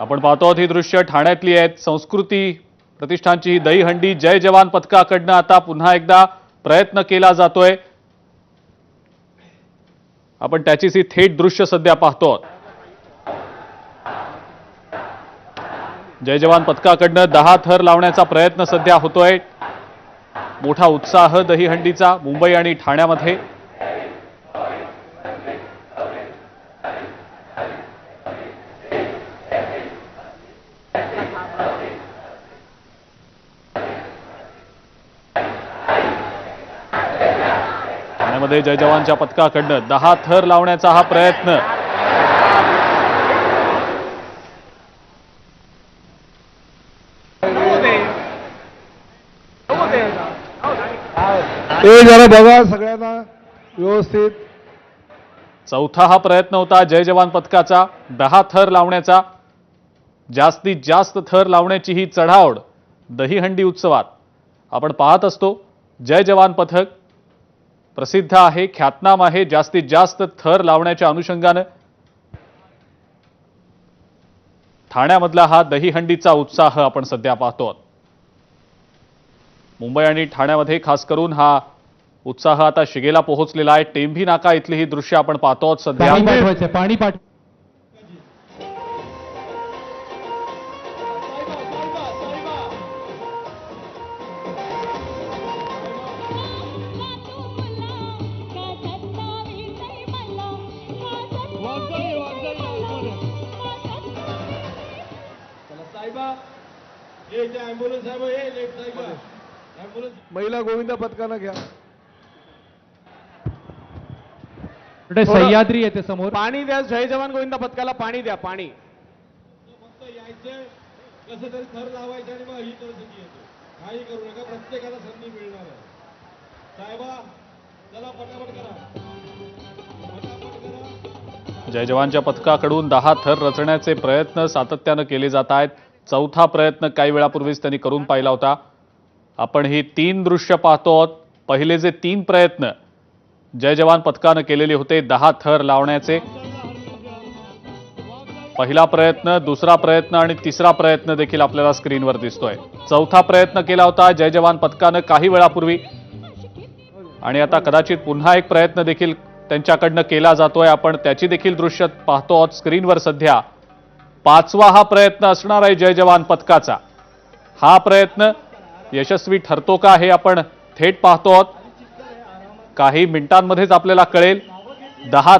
आपण पाहतो आहोत ही दृश्य ठाण्यातली आहेत. संस्कृती प्रतिष्ठानची ही दहीहंडी जय जवान पथकाकडनं आता पुन्हा एकदा प्रयत्न केला जातोय. आपण त्याचीच ही थेट दृश्य सध्या पाहतो. आहोत जय जवान पथकाकडनं दहा थर लावण्याचा प्रयत्न सध्या होतोय. मोठा उत्साह दहीहंडीचा मुंबई आणि ठाण्यामध्ये. ठाण्यामध्ये जय जवानच्या पथकाकडनं दहा थर लावण्याचा हा प्रयत्न. ते जरा बघा सगळ्यांना व्यवस्थित. चौथा हा प्रयत्न होता जय जवान पथकाचा दहा थर लावण्याचा. जास्तीत जास्त थर लावण्याची ही चढाओढ. दहीहंडी उत्सवात. आपण पाहत असतो जय जवान पथक. प्रसिद्ध आहे ख्यातनाम आहे जास्तीत जास्त थर लावण्याच्या अनुषंगानं. ठाण्यामधला हा दहीहंडीचा उत्साह आपण सध्या पाहतो. आहोत. मुंबई आणि ठाण्यामध्ये खास करून हा उत्साह आता शिगेला पोहोचलेला आहे. टेंभी नाका इथली ही दृश्य आपण पाहतो आहोत सध्या. पाणी पाठवायचं पाणी पाठ महिला गोविंद पथकानं घ्या. कुठे सह्याद्री येते समोर? पाणी द्या जय जवान गोविंदा पथकाला पाणी द्या पाणी. फक्त यायचं कसं तरी थर लावायचं आणि मग ही परिस्थिती येते. काही करू नका प्रत्येकाला संधी मिळणार आहे. साहेबा चला पटापट करा. जय जवानच्या पथकाकडून दहा थर रचण्याचे प्रयत्न सातत्यानं केले जात आहेत. चौथा प्रयत्न काही वेळापूर्वीच त्यांनी करून पाहिला होता. आपण ही तीन दृश्य पाहतो आहोत. पहिले जे तीन प्रयत्न जय जवान पथकानं केलेले होते दहा थर लावण्याचे. पहिला प्रयत्न दुसरा प्रयत्न आणि तिसरा प्रयत्न देखील आपल्याला स्क्रीनवर दिसतोय. चौथा प्रयत्न केला होता जय जवान पथकानं काही वेळापूर्वी. आणि आता कदाचित पुन्हा एक प्रयत्न देखील त्यांच्याकडनं केला जातोय. आपण त्याची देखील दृश्य पाहतो आहोत स्क्रीनवर सध्या. पाचवा हा प्रयत्न असणार आहे जय जवान पथकाचा हा प्रयत्न यशस्वी ठरतो का हे आपण थेट पाहतो आहोत. काही मिनिटांमध्येच आपल्याला कळेल. दहा